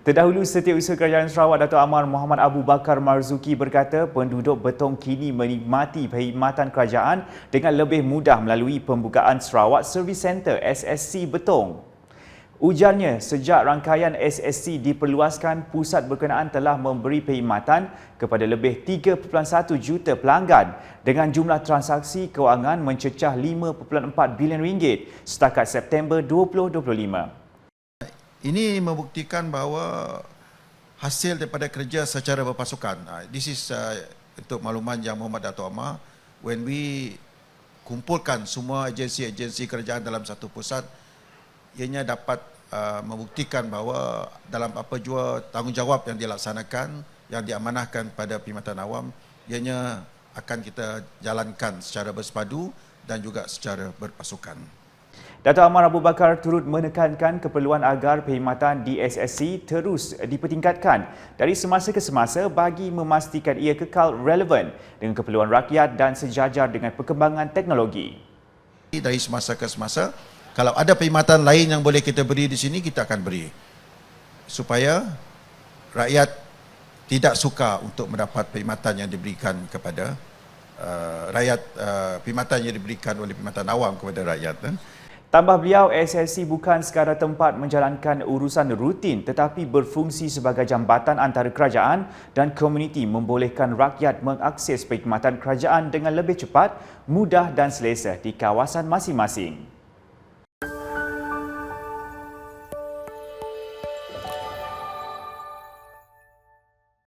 Terdahulu Setiausaha Kerajaan Sarawak Dato' Amar Muhammad Abu Bakar Marzuki berkata penduduk Betong kini menikmati perkhidmatan kerajaan dengan lebih mudah melalui pembukaan Sarawak Service Centre SSC Betong. Ujarnya, sejak rangkaian SSC diperluaskan, pusat berkenaan telah memberi perkhidmatan kepada lebih 3.1 juta pelanggan dengan jumlah transaksi kewangan mencecah 5.4 bilion ringgit setakat September 2025. Ini membuktikan bahawa hasil daripada kerja secara berpasukan. Ah, This is uh, untuk makluman yang Muhammad Dato' Amar. When we kumpulkan semua agensi-agensi kerajaan dalam satu pusat, ianya dapat uh, membuktikan bahawa dalam apa jua tanggungjawab yang dilaksanakan, yang diamanahkan pada perkhidmatan awam, ianya akan kita jalankan secara bersepadu dan juga secara berpasukan. Dato' Amar Abu Bakar turut menekankan keperluan agar perkhidmatan di SSC terus dipertingkatkan dari semasa ke semasa bagi memastikan ia kekal relevan dengan keperluan rakyat dan sejajar dengan perkembangan teknologi. Dari semasa ke semasa, kalau ada perkhidmatan lain yang boleh kita beri di sini, kita akan beri. Supaya rakyat tidak suka untuk mendapat perkhidmatan yang diberikan kepada uh, rakyat, uh, perkhidmatan yang diberikan oleh perkhidmatan awam kepada rakyat. Eh. Tambah beliau, SSC bukan sekadar tempat menjalankan urusan rutin tetapi berfungsi sebagai jambatan antara kerajaan dan komuniti membolehkan rakyat mengakses perkhidmatan kerajaan dengan lebih cepat, mudah dan selesa di kawasan masing-masing.